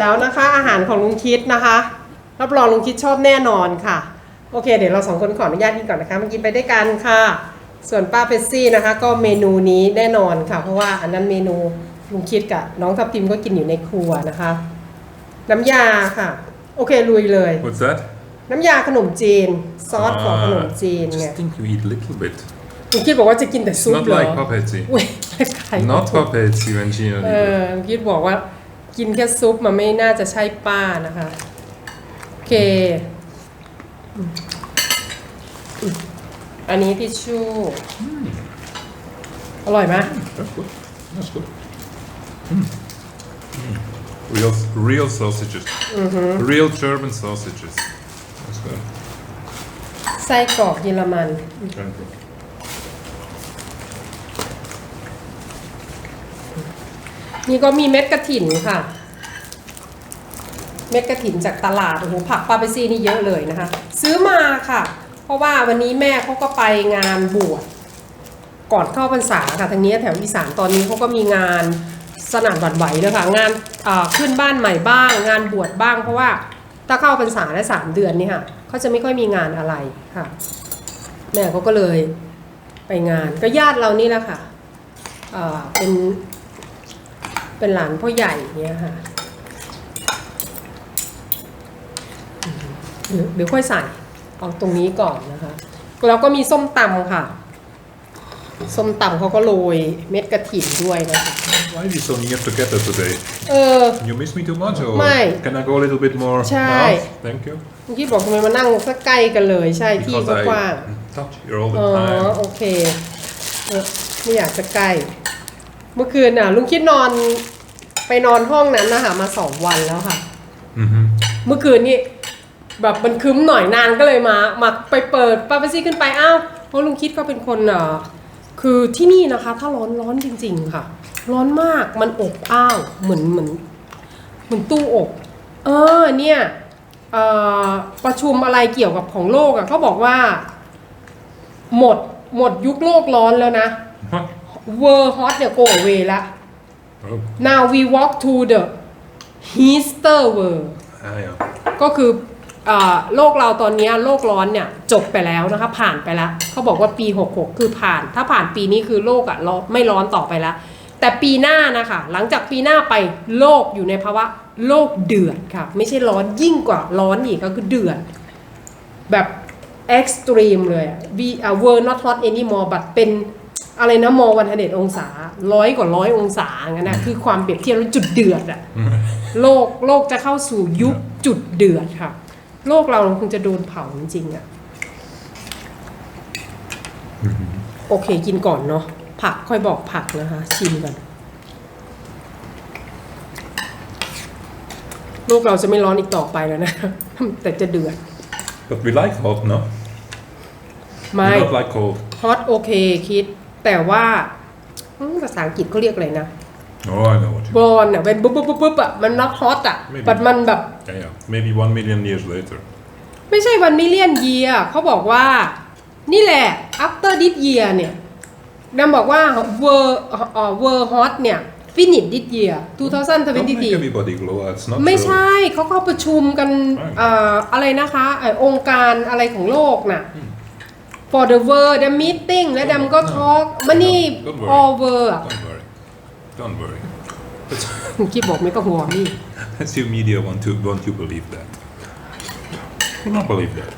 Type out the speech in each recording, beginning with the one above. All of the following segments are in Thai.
เสร็จแล้วนะคะ อาหารของลุงคิดนะคะ รับรองลุงคิดชอบแน่นอนค่ะ โอเค เดี๋ยวเราสองคนขออนุญาตกินก่อนนะคะมากินไปด้วยกันค่ะ ส่วนป้าเปซซี่นะคะ ก็เมนูนี้แน่นอนค่ะ เพราะว่าอันนั้นเมนูลุงคิดกับน้องทับทิมก็กินอยู่ในครัวนะคะ น้ำยาค่ะ โอเคลุยเลย What's that? น้ำยาขนมจีน ซอสของขนมจีน I ไง just think you eat little bit. ลุงคิดบอกว่าจะกินแต่ It's ซุป not เหรอ like Papetti. อุ้ยใคร Not Papetti, Vancino. เออลุงคิดบอกว่า กินแค่ซุปมันไม่น่าจะใช่ป้านะคะ โอเคอืมอืมอันนี้ทิชชู่ อร่อยไหม That's good. That's good. Mm. Mm. Real, real sausages. Real German sausages. That's good. ไส้กรอกเยอรมัน Thank you. นี่ก็มีเม็ดกระถินค่ะ เม็ดกระถินจากตลาดโอ้โหผักปาเปซี่นี่เยอะเลยนะคะ ซื้อมาค่ะ เพราะว่าวันนี้แม่เขาก็ไปงานบวชก่อนเข้าพรรษาค่ะทางนี้แถวอีสานตอนนี้เขาก็มีงานสนั่นหวั่นไหวเลยค่ะ งานขึ้นบ้านใหม่บ้าง งานบวชบ้าง เพราะว่าถ้าเข้าพรรษาได้สามเดือนนี่ค่ะเขาจะไม่ค่อยมีงานอะไรค่ะ แม่เขาก็เลยไปงานก็ญาติเรานี่แหละค่ะเป็น เป็นหลานพ่อใหญ่เนี่ยค่ะเดี๋ยวเดี๋ยวค่อยใส่เอาตรงนี้ก่อนนะคะ แล้วก็มีส้มตำค่ะ ส้มตำเขาก็โรยเม็ดกระถิ่นด้วยนะคะ Why are we so near together today? เออ You miss me too much or Mate. can I go a little bit more Chai. out? Thank you. เมื่อกี้บอกทำไมมานั่งสักใกล้กันเลย ใช่ที่ Because ก็กว้าง I touch here all อ๋ the อ time. โอเคเออไม่อยากจะใกล้ เมื่อคืนน่ะลุงคิดนอน ไปนอนห้องนั้นนะคะมาสองวันแล้วค่ะ Mm-hmm. เมื่อคืนนี่แบบมันคึ้มหน่อยนานก็เลยมามาไปเปิดปาเปซี่ขึ้นไปอ้าวเพราะลุงคิดก็เป็นคนเอ่อคือที่นี่นะคะ ถ้าร้อนร้อนจริง ๆ ค่ะ ร้อนมากมันอบอ้าวเหมือนเหมือนเหมือนตู้อบ เออเนี่ยเอ่อประชุมอะไรเกี่ยวกับของโลกอะเขาบอกว่า หมดหมดยุคโลกร้อนแล้วนะ Huh? World Hot เนี่ย go away ละ Oh, now we walk to the heater world ah, yeah. ก็คือเอ่อโลกเราตอนเนี้ยโลกร้อนเนี่ยจบไปแล้วนะคะผ่านไปแล้วเขาบอกว่าปี 66 คือผ่าน ถ้าผ่านปีนี้คือโลกอะร้อนไม่ร้อนต่อไปแล้ว แต่ปีหน้านะคะ หลังจากปีหน้าไปโลกอยู่ในภาวะโลกเดือดค่ะ ไม่ใช่ร้อนยิ่งกว่าร้อนอีกก็คือเดือด แบบ extreme เลยอะ we are world not hot anymore but เป็น อะไรนะมอวันเดองศาร้อยกว่าร้อยองศางั้นนะคือความเปรียบเทียบแล้วจุดเดือดอะโลกโลกจะเข้าสู่ยุคจุดเดือดค่ะ โลกเราคงจะโดนเผาจริงๆอะโอเคกินก่อนเนาะผักค่อยบอกผักนะคะ ชิมกันโลกเราจะไม่ร้อนอีกต่อไปแล้วนะ แต่จะเดือด But we like hot, no? ไม่ We don't like cold. ฮอตโอเคคิด แต่ว่าอืมภาษาอังกฤษเขาเรียกอะไรนะ Oh, I know what you บอลอะเป็นปุ๊บปุ๊บปุ๊บปุ๊บอะมันน็อกฮอตอะไม่ดีแต่มันแบบ Yeah, yeah. Maybe one million years later. ไม่ใช่วันมิเลียนเยียเขาบอกว่า นี่แหละ after this year เนี่ยนำบอกว่า world เอ่อ world hot เนี่ย finish this year Don't make 2023 everybody glow. It's not ไม่ true. ใช่เขาก็ประชุมกันไม่เอ่ออะไรนะคะเอ่อองค์การอะไรของโลกน่ะ for the world the meeting และดำก็ talk มันนี่ Don't worry. all world อะ Don't worry. Don't worry. คิดบอกไม่ต้องห่วงนี่ That's your media want to want you believe that. Do not believe that.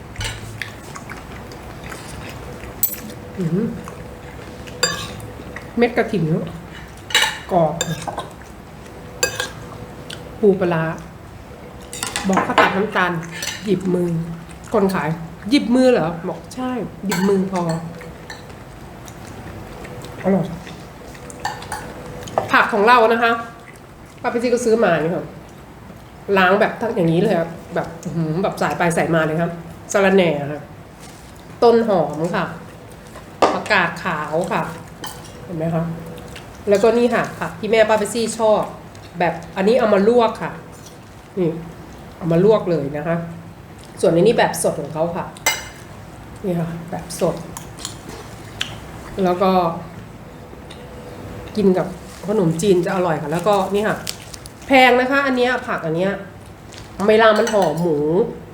เม็ดกระถิ่นกรอบปูปลาร้าบอกเขาตัดน้ำตาลหยิบมือ คนขาย หยิบมือเหรอบอกใช่ หยิบมือพออร่อยผักของเรานะคะป้าพี่ซีก็ซื้อมานี่ค่ะล้างแบบทั้งอย่างนี้เลยครับแบบหือแบบสายไปสายมาเลยครับสะระแหน่ค่ะต้นหอมค่ะผักกาดขาวค่ะ เห็นไหมคะแล้วก็นี่ค่ะผักที่แม่ป้าเปซี่ชอบ แบบอันนี้เอามาลวกค่ะ นี่ เอามาลวกเลยนะคะ ส่วนในนี้แบบสดของเขาค่ะ นี่ค่ะ แบบสด แล้วก็ กินกับขนมจีนจะอร่อยค่ะ แล้วก็นี่ค่ะ แพงนะคะ อันเนี้ยผักอันเนี้ยเวลามันห่อหมู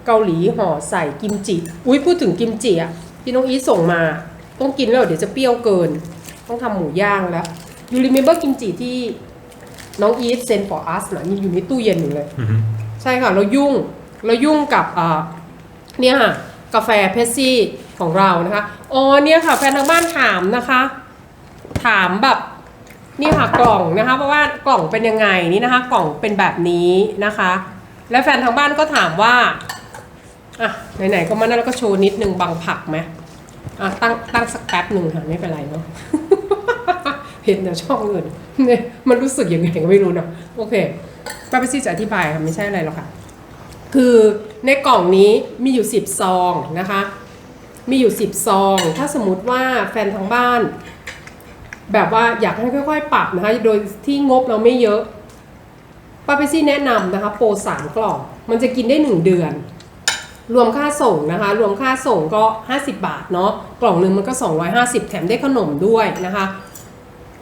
เกาหลีห่อใส่กิมจิ อุ้ยพูดถึงกิมจิอะที่น้องอีทส่งมา ต้องกินแล้วเดี๋ยวจะเปรี้ยวเกิน ต้องทำหมูย่างแล้วยูริเมเบอร์กิมจิที่น้องอีทเซน for us นะนี่อยู่ในตู้เย็นอยู่เลย Mhm. ใช่ค่ะ เรายุ่ง เรายุ่งกับอ่า เนี่ยค่ะกาแฟเพสซี่ของเรานะคะอ๋อเนี่ยค่ะแฟนทางบ้านถามนะคะ ถามแบบนี่ค่ะกล่องนะคะ เพราะว่ากล่องเป็นยังไงนี่นะคะ กล่องเป็นแบบนี้นะคะ และแฟนทางบ้านก็ถามว่าอะไหนๆก็มานั่นแล้วก็โชว์นิดนึงบางผักไหมอะตั้งตั้งสักแป๊บหนึ่งค่ะไม่เป็นไรเนาะเห็นแต่ช่องอื่นเนี่ยมันรู้สึกยังไงก็ไม่รู้เนาะโอเคป้าไปซี่จะอธิบายค่ะไม่ใช่อะไรหรอกค่ะ คือ ในกล่องนี้มีอยู่ 10 ซองนะคะ มีอยู่ 10 ซอง ถ้าสมมติว่าแฟนทางบ้าน แบบว่าอยากให้ค่อย ๆ ปรับนะคะ โดยที่งบเราไม่เยอะป้าเปซี่แนะนำนะคะ โปรสามกล่อง มันจะกินได้ 1 เดือน รวมค่าส่งนะคะ รวมค่าส่งก็ 50 บาทเนาะ กล่องหนึ่งมันก็ 250 แถมได้ขนมด้วยนะคะ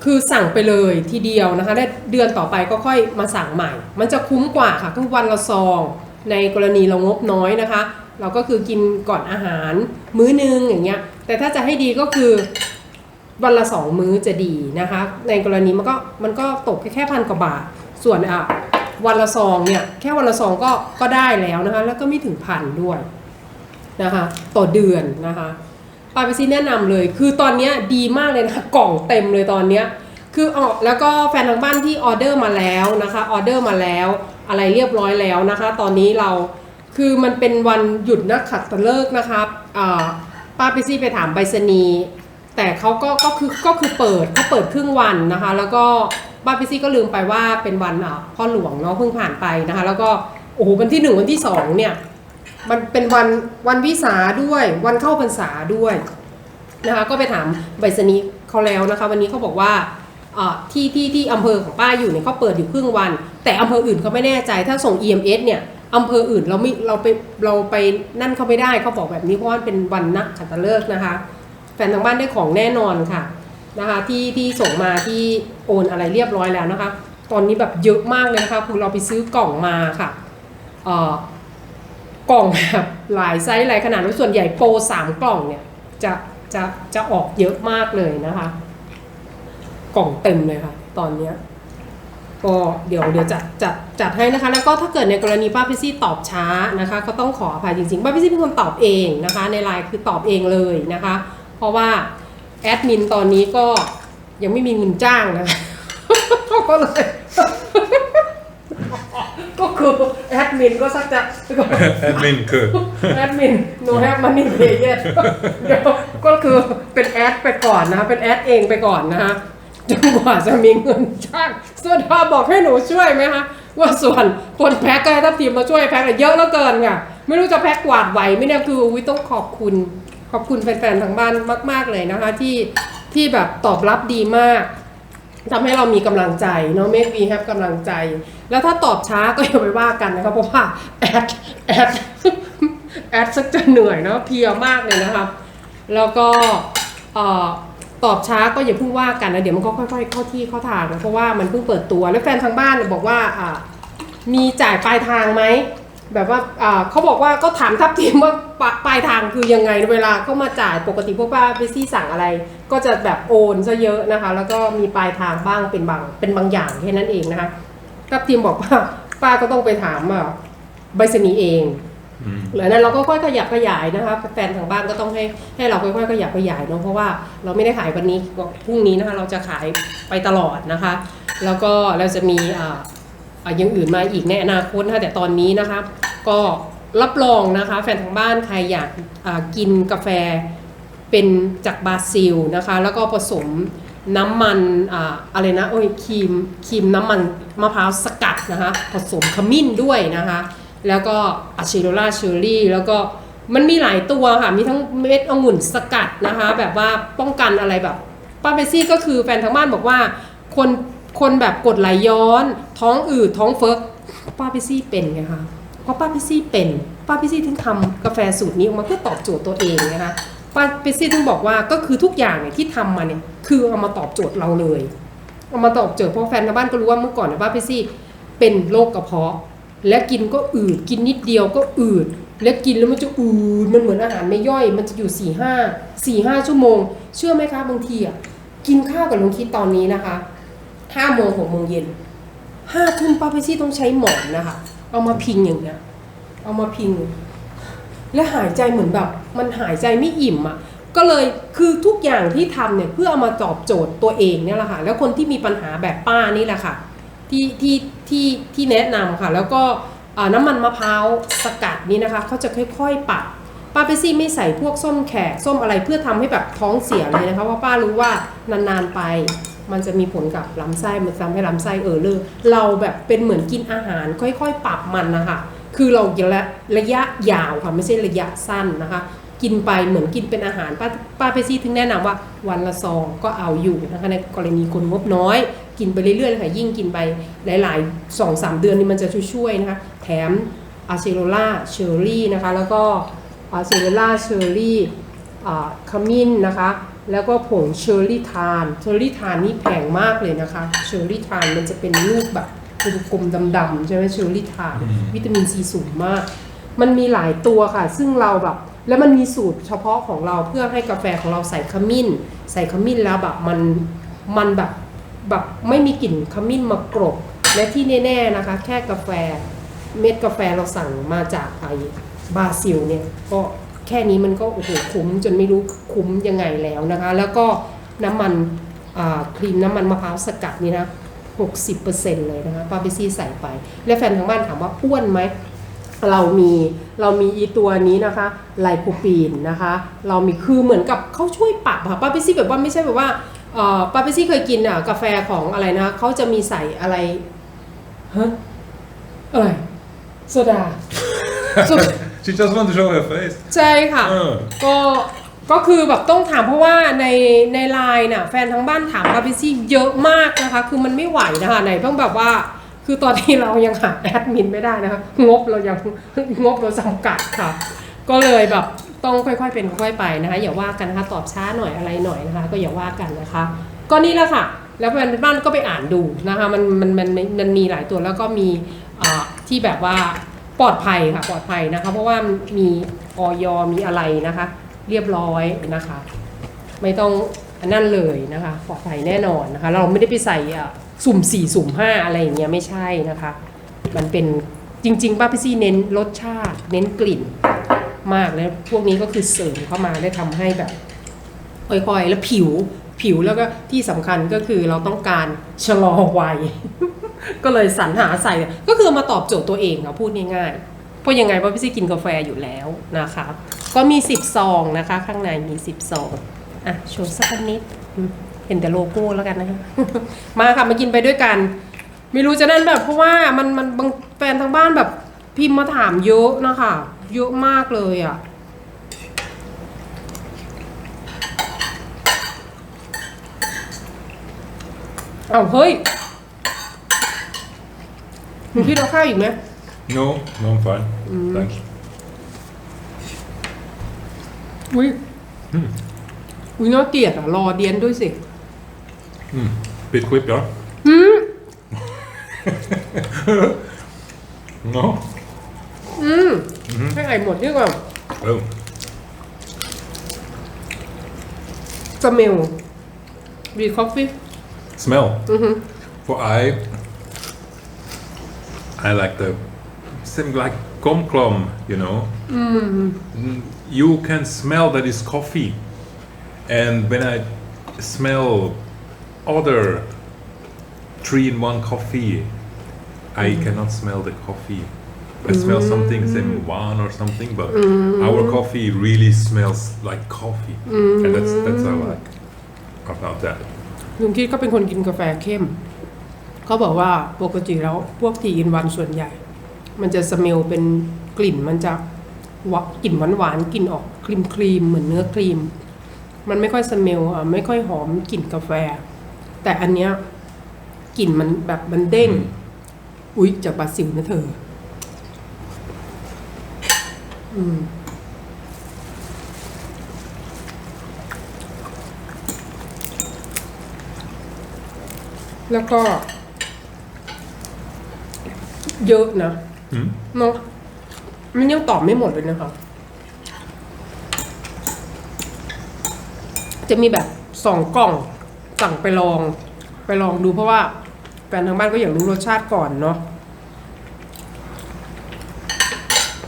คือสั่งไปเลยทีเดียวนะคะได้เดือนต่อไปก็ค่อยมาสั่งใหม่ มันจะคุ้มกว่าค่ะคือวันละซอง ในกรณีเรางบน้อยนะคะ เราก็คือกินก่อนอาหารมื้อนึงอย่างเงี้ย แต่ถ้าจะให้ดีก็คือวันละสองมื้อจะดีนะคะ ในกรณีมันก็มันก็ตกแค่แค่พันกว่าบาท ส่วนอะวันละซองเนี่ยแค่วันละซองก็ก็ได้แล้วนะคะ แล้วก็ไม่ถึงพันด้วยนะคะ ต่อเดือนนะคะปาเปซี่แนะนำเลย คือตอนนี้ดีมากเลยนะคะกล่องเต็มเลยตอนเนี้ยคือออกแล้วก็แฟนทางบ้านที่ออเดอร์มาแล้วนะคะออเดอร์มาแล้ว อะไรเรียบร้อยแล้วนะคะ ตอนนี้เราคือมันเป็นวันหยุดนักขัตฤกษ์นะครับป้าเปซี่ไปถามไปรษณีย์แต่เขาก็ก็คือก็คือเปิดเขาเปิดครึ่งวันนะคะ แล้วก็ป้าเปซี่ก็ลืมไปว่าเป็นวันพ่อหลวงเนาะเพิ่งผ่านไปนะคะ แล้วก็โอ้โหวันที่หนึ่งวันที่สองเนี่ยมันเป็นวันวันวิสาด้วย วันเข้าพรรษาด้วยนะคะ ก็ไปถามใบสนีย์เขาแล้วนะคะ วันนี้เขาบอกว่า ที่ที่ที่อำเภอของป้าอยู่เนี่ยเขาเปิดอยู่ครึ่งวัน แต่อำเภออื่นเขาไม่แน่ใจถ้าส่ง EMS เนี่ยอำเภออื่นเราไม่เราไปเราไปนั่นเขาไม่ได้เขาบอกแบบนี้เพราะว่าเป็นวันนักขัตฤกษ์นะคะ แฟนทางบ้านได้ของแน่นอนค่ะนะคะที่ที่ส่งมาที่โอนอะไรเรียบร้อยแล้วนะคะ ตอนนี้แบบเยอะมากเลยนะคะคือเราไปซื้อกล่องมาค่ะเอ่อกล่องแบบหลายไซส์หลายขนาดส่วนใหญ่โปรสามกล่องเนี่ยจะจะจะออกเยอะมากเลยนะคะ กล่องเต็มเลยค่ะ ตอนเนี้ยก็เดี๋ยวเดี๋ยวจัดจัดจัดให้นะคะ แล้วก็ถ้าเกิดในกรณีป้าพิซี่ตอบช้านะคะ ก็ต้องขออภัยจริงๆป้าพิซี่เป็นคนตอบเองนะคะ ในไลน์คือตอบเองเลยนะคะ เพราะว่าแอดมินตอนนี้ก็ยังไม่มีเงินจ้างนะคะก็เลยก็คือแอดมินก็สักจะ Admin good. แอดมิน no have money pay yet เดี๋ยวก็คือเป็นแอดไปก่อนนะคะเป็นแอดเองไปก่อนนะคะ จนกว่าจะมีเงินจ้างส่วนทาบอกให้หนูช่วยไหมคะว่าส่วนคนแพ็กก็ให้ทัพทีมมาช่วยแพ็กเยอะเหลือเกินค่ะไม่รู้จะแพ็กกวาดไหวไหมเนี่ยคือวิต้องขอบคุณ ขอบคุณแฟนๆทางบ้านมาก ๆเลยนะคะ ที่ที่แบบตอบรับดีมากทำให้เรามีกำลังใจเนาะเมกวีแฮปกำลังใจ แล้วถ้าตอบช้าก็อย่าไปว่ากันนะครับเพราะว่าแอดแอดแอดสักจะเหนื่อยเนาะเพียมากเลยนะครับ แล้วก็เอ่อ ตอบช้าก็อย่าเพิ่งว่ากันนะเดี๋ยวมันก็ค่อยๆเข้าที่เข้าทางนะเพราะว่ามันเพิ่งเปิดตัวแล้วแฟนทางบ้านเนี่ยบอกว่าอ่ามีจ่ายปลายทางไหมแบบว่าอ่าเขาบอกว่าก็ถามทัพทีมว่าปลาปลายทางคือยังไงเวลาเขามาจ่ายปกติพวกป้าไปซี่สั่งอะไร ก็จะแบบโอนซะเยอะนะคะ แล้วก็มีปลายทางบ้างเป็นบางเป็นบางอย่างแค่นั้นเองนะคะทัพทีมบอกว่าป้าก็ต้องไปถามอะใบสนีเอง หลังนั้นเราก็ค่อยขยับขยายนะคะแฟนทางบ้านก็ต้องให้ให้เราค่อยๆขยับขยายเนาะเพราะว่าเราไม่ได้ขายวันนี้พรุ่งนี้นะคะเราจะขายไปตลอดนะคะ แล้วก็เราจะมีอ่าอย่างอื่นมาอีกในอนาคตนะคะแต่ตอนนี้นะคะก็รับรองนะคะแฟนทางบ้านใครอยากกินกาแฟเป็นจากบราซิลนะคะแล้วก็ผสมน้ำมันอ่าอะไรนะโอ้ยครีมครีมน้ำมันมะพร้าวสกัดนะคะผสมขมิ้นด้วยนะคะ แล้วก็อะชิโรล่าเชอรี่แล้วก็มันมีหลายตัวค่ะ มีทั้งเม็ดองุ่นสกัดนะคะ แบบว่าป้องกันอะไรแบบป้าเปซี่ก็คือแฟนทางบ้านบอกว่าคนคนแบบกดไหลย้อน ท้องอืดท้องเฟ้อป้าเปซี่เป็นไงคะเพราะป้าเปซี่เป็นป้าเปซี่ถึงทำกาแฟสูตรนี้ออกมาเพื่อตอบโจทย์ตัวเองนะคะป้าเปซี่ถึงบอกว่าก็คือทุกอย่างเนี่ยที่ทำมาเนี่ยคือเอามาตอบโจทย์เราเลยเอามาตอบโจทย์เพราะแฟนทางบ้านก็รู้ว่าเมื่อก่อนป้าเปซี่เป็นโรคกระเพาะ และกินก็อืด กินนิดเดียวก็อืด และกินแล้วมันจะอืด มันเหมือนอาหารไม่ย่อย มันจะอยู่4ี่ห้าสี่ห้าชั่วโมง เชื่อไหมคะบางทีอะ กินข้าวกับลุงคิดตอนนี้นะคะห้าโมงหกโมงเย็นห้าทุ่มป้าไปซี่ต้องใช้หมอนนะคะ เอามาพิงอย่างเงี้ย เอามาพิง และหายใจเหมือนแบบ มันหายใจไม่อิ่มอะ ก็เลยคือทุกอย่างที่ทำเนี่ยเพื่อเอามาตอบโจทย์ตัวเองเนี่ยแหละค่ะ แล้วคนที่มีปัญหาแบบป้านี่แหละค่ะ ที่ที่ ที่ที่แนะนำค่ะ แล้วก็น้ำมันมะพร้าวสกัดนี่นะคะเขาจะค่อยๆปรับป้าเปซี่ไม่ใส่พวกส้มแขกส้มอะไรเพื่อทำให้แบบท้องเสียเลยนะคะเพราะป้ารู้ว่านานๆไป มันจะมีผลกับลำไส้มันทำให้ลำไส้เออเลอเราแบบเป็นเหมือนกินอาหาร ค่อยๆ ปรับมันนะคะคือเราระระยะยาวค่ะไม่ใช่ระยะสั้นนะคะ กินไปเหมือนกินเป็นอาหารป้าป้าเปซี่ถึงแนะนำว่าวันละซองก็เอาอยู่นะคะในกรณีคนงบน้อย กินไปเรื่อยๆเลยค่ะยิ่งกินไปหลายๆสองสามเดือนนี่มันจะช่วยๆนะคะแถมอะเซโรล่าเชอร์รี่นะคะแล้วก็อะเซโรล่าเชอร์รี่ขมิ้นนะคะแล้วก็ผงเชอร์รี่ทานเชอร์รี่ทานนี่แพงมากเลยนะคะเชอร์รี่ทานมันจะเป็นลูกแบบกลมๆดำๆใช่ไหมเชอร์รี่ทานวิตามินซีสูงมาก มันมีหลายตัวค่ะ ซึ่งเราแบบ แล้วมันมีสูตรเฉพาะของเราเพื่อให้กาแฟของเราใส่ขมิ้น ใส่ขมิ้นแล้วแบบมันมันแบบแบบไม่มีกลิ่นขมิ้นมากรบและที่แน่ๆนะคะ แค่กาแฟเม็ดกาแฟเราสั่งมาจากไอบราซิลเนี่ยก็แค่นี้มันก็โอ้โหคุ้มจนไม่รู้คุ้มยังไงแล้วนะคะ แล้วก็น้ำมันครีมน้ำมันมะพร้าวสกัดนี่นะ 60%เลยนะคะปาเบซี่ใส่ไป และแฟนทางบ้านถามว่าอ้วนไหม เรามีเรามีอีตัวนี้นะคะไลโคปีนนะคะ เรามีคือเหมือนกับเขาช่วยปรับค่ะป้าเปซี่แบบว่าไม่ใช่แบบว่าเอ่อป้าเปซี่เคยกินอะกาแฟของอะไรนะเขาจะมีใส่อะไรฮะอะไรโซดาโซดา She just want to show her face. ใช่ค่ะ เออ ก็ก็คือแบบต้องถามเพราะว่าในในไลน์น่ะแฟนทั้งบ้านถามป้าเปซี่เยอะมากนะคะ คือมันไม่ไหวนะคะไหนต้องแบบว่า คือตอนนี้เรายังหาแอดมินไม่ได้นะคะงบเรายังงบเราจำกัดค่ะ ก็เลยแบบต้องค่อยๆ เป็นค่อยไปนะคะอย่าว่ากันนะคะตอบช้าหน่อยอะไรหน่อยนะคะ ก็อย่าว่ากันนะคะ ก็นี่แหละค่ะ แล้วแฟนบ้านก็ไปอ่านดูนะคะมันมันมันมันมีหลายตัวแล้วก็มีที่แบบว่าปลอดภัยค่ะปลอดภัยนะคะ เพราะว่ามีออยมีอะไรนะคะ เรียบร้อยนะคะ ไม่ต้องอันนั่นเลยนะคะ ปลอดภัยแน่นอนนะคะ เราไม่ได้ไปใส่อะ สุ่มสี่สุ่มห้าอะไรอย่างเงี้ยไม่ใช่นะคะ มันเป็นจริงๆป้าพี่ซี่เน้นรสชาติ เน้นกลิ่นมากแล้วพวกนี้ก็คือเสริมเข้ามาได้ทำให้แบบค่อยๆ แล้วผิวผิวแล้วก็ที่สำคัญก็คือเราต้องการชะลอวัย ก็เลยสรรหาใส่ก็คือมาตอบโจทย์ตัวเองค่ะพูดง่ายๆเพราะยังไงป้าพี่ซี่กินกาแฟอยู่แล้วนะคะ ก็มี 10 ซองนะคะ ข้างในมี 10 ซองอะโชว์สักนิดอ เห็นแต่โลโก้แล้วกันนะคะมาค่ะมากินไปด้วยกัน ไม่รู้จะนั่นแบบ เพราะว่ามันมันบางแฟนทางบ้านแบบพิมพ์มาถามเยอะนะคะเยอะมากเลยอะเอาเฮ้ยมึงคิดเอาข้าวอีกไหม No, no, I'm fine. Thanks. อุ้ย อุ้ยน่าเกลียดอะ รอเดียนด้วยสิ Mm. Bit quick, ja? no? อืมให้ไอหมดดีกว่า Oh. สเมลบีคอฟฟี่ Smell. For I, I like the same like komklom, you know. Mm, You can smell that is coffee, and when I smell other three-in-one coffee, I cannot smell the coffee. I smell something, same one or something, but our coffee really smells like coffee, and that's that's what I like about that. ลุงคิดก็เป็นคนกินกาแฟเข้ม เขาบอกว่าปกติแล้วพวกทีอินวันส่วนใหญ่ มันจะสเมลเป็นกลิ่นมันจะหวะกลิ่นหวานหวานๆกลิ่นออกครีมครีมๆเหมือนเนื้อครีม มันไม่ค่อยสเมลอะไม่ค่อยหอมกลิ่นกาแฟ แต่อันเนี้ยกลิ่นมันแบบมันเด้ง อุ๊ย จากบราซิลนะเธอ อืมแล้วก็ เยอะนะ Mm. เนาะมันยังตอบไม่หมดเลยนะคะ จะมีแบบสองกล่อง สั่งไปลองไปลองดูเพราะว่าแฟนทางบ้านก็อยากรู้รสชาติก่อนเนาะ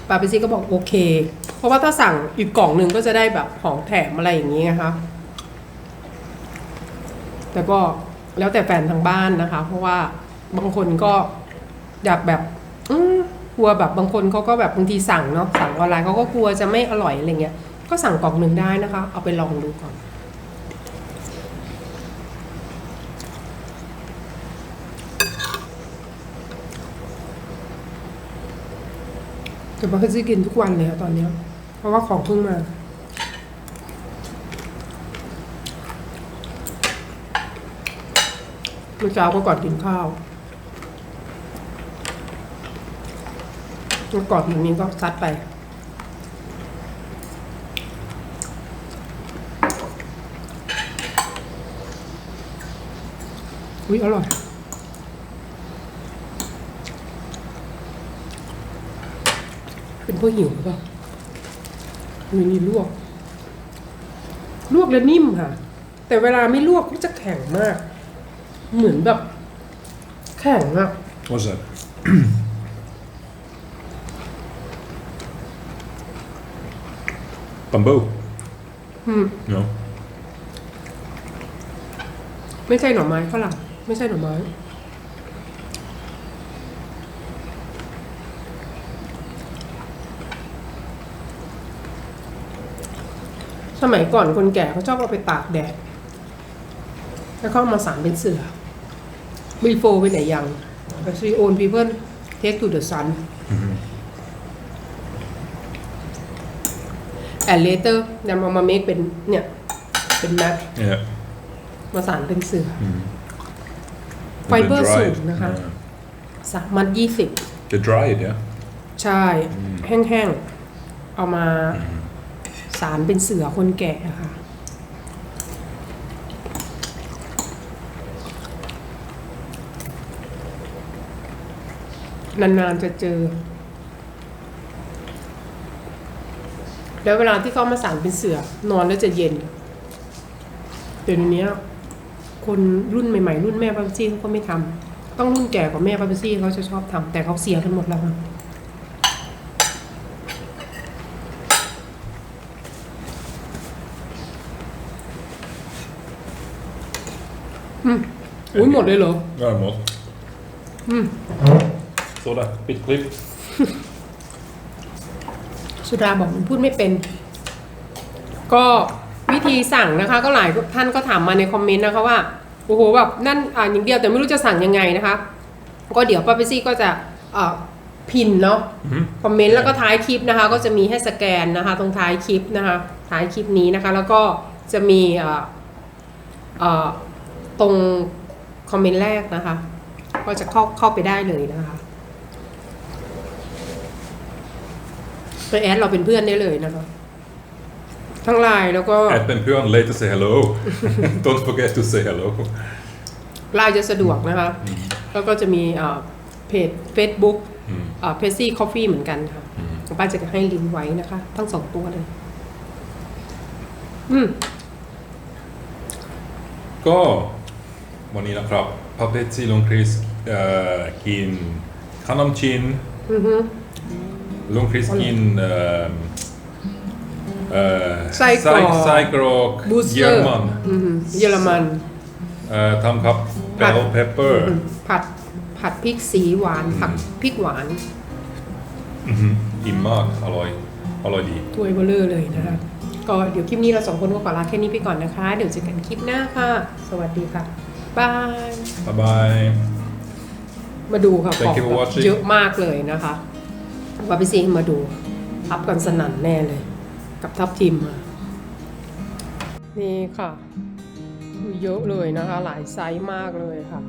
ปาเปซี่ก็บอกโอเค เพราะว่าถ้าสั่งอีกกล่องหนึ่งก็จะได้แบบของแถมอะไรอย่างนี้นะคะแต่ก็แล้วแต่แฟนทางบ้านนะคะ เพราะว่าบางคนก็อยากแบบอืกลัวแบบบางคนเขาก็แบบบางทีสั่งเนาะสั่งออนไลน์เขาก็กลัวจะไม่อร่อยอะไรเงี้ยก็สั่งกล่องหนึ่งได้นะคะ เอาไปลองดูก่อน แต่ว่าเขาจะกินทุกวันเลยอะตอนเนี้ยเพราะว่าของเพิ่งมา เมื่อเช้าก็ก่อนกินข้าวแล้วก่อนอย่างนี้ก็ซัดไปอุ้ยอร่อย เป็นพวกหิวหรือเปล่ามีนี่ลวก ลวกแล้วนิ่มค่ะ แต่เวลาไม่ลวกก็จะแข็งมาก เหมือนแบบ แข็งอะ What's that? Bamboo? อืม No. ไม่ใช่หน่อไม้ฝรั่งไม่ใช่หน่อไม้ สมัยก่อนคนแก่เขาชอบเอาไปตากแดด แล้วเขาเอามาสารเป็นเสือ before ไปไหนยัง actually own people take to the sun and later นำเอามา make เป็นเนี่ย เป็นแมท Yeah. มาสารเป็นเสือ Mm. ไฟเบอร์ They're สู dried. งนะคะ Yeah. สามมัดยี่สิบ They're dried, yeah. ใช่ แห้งๆ เอามา สารเป็นเสือคนแก่อะค่ะนานๆจะเจอ แล้วเวลาที่เขามาสารเป็นเสือนอนแล้วจะเย็น เดี๋ยวนี้ คนรุ่นใหม่ๆ รุ่นแม่ป้าปซี่เขาก็ไม่ทำต้องรุ่นแก่กว่าแม่ป้าปซี่เขาจะชอบทำแต่เขาเสียกันหมดแล้วค่ะ อุ้ยหมดเลยเหรอ Ja, det måste. Sådär, bit klipp. สุดาบอกมันพูดไม่เป็น ก็วิธีสั่งนะคะ ก็หลายท่านก็ถามมาในคอมเมนต์นะคะว่าโอ้โหแบบนั่นอ่านอย่างเดียวแต่ไม่รู้จะสั่งยังไงนะคะ ก็เดี๋ยวป้าเปซี่ก็จะเอ่อพินเนาะ Mhm. คอมเมนต์แล้วก็ท้ายคลิปนะคะ ก็จะมีให้สแกนนะคะ ตรงท้ายคลิปนะคะ ท้ายคลิปนี้นะคะ แล้วก็จะมีเอ่อเอ่อตรง คอมเมนต์แรกนะคะ ก็จะเข้าเข้าไปได้เลยนะคะไปแอดเราเป็นเพื่อนได้เลยนะคะทั้งไลน์แล้วก็ Ät en björn, later say hello. Don't forget to say hello. ไลน์จะสะดวกนะคะ แล้วก็จะมีเอ่อเพจ Facebook อืมเพจซี่คอฟฟี่เหมือนกันค่ะของป้าจะให้ลิงก์ไว้นะคะ ทั้งสองตัวเลย อืมก็ วันนี้นะครับพับเปซี่ลุงคริสเอ่อกินขนมจีนอือฮึลุงคริสกินเอ่อเอ่อไส้กรอกไส้กรอกบูสเตเยออรร์มันอือฮึเยอรมัน เอ่อทำครับเบผัดลเพปเปอร์ ผัดผัดพริกสีหวานผัดพริกหวานอิ่มมาก อร่อย อร่อยดี ถ้วยเบลเลอร์เลยนะคะก็เดี๋ยวคลิปนี้เราสองคนก็ขอลาแค่นี้ไปก่อนนะคะ เดี๋ยวเจอกันคลิปหน้าค่ะ สวัสดีค่ะ บาย บ๊ายบาย มาดูค่ะ Thank you for แบบ watching เยอะมากเลยนะคะว่าไปซีมาดูทับกันสนั่นแน่เลย กับทับทีมมา นี่ค่ะ เยอะเลยนะคะ หลายไซส์มากเลยค่ะ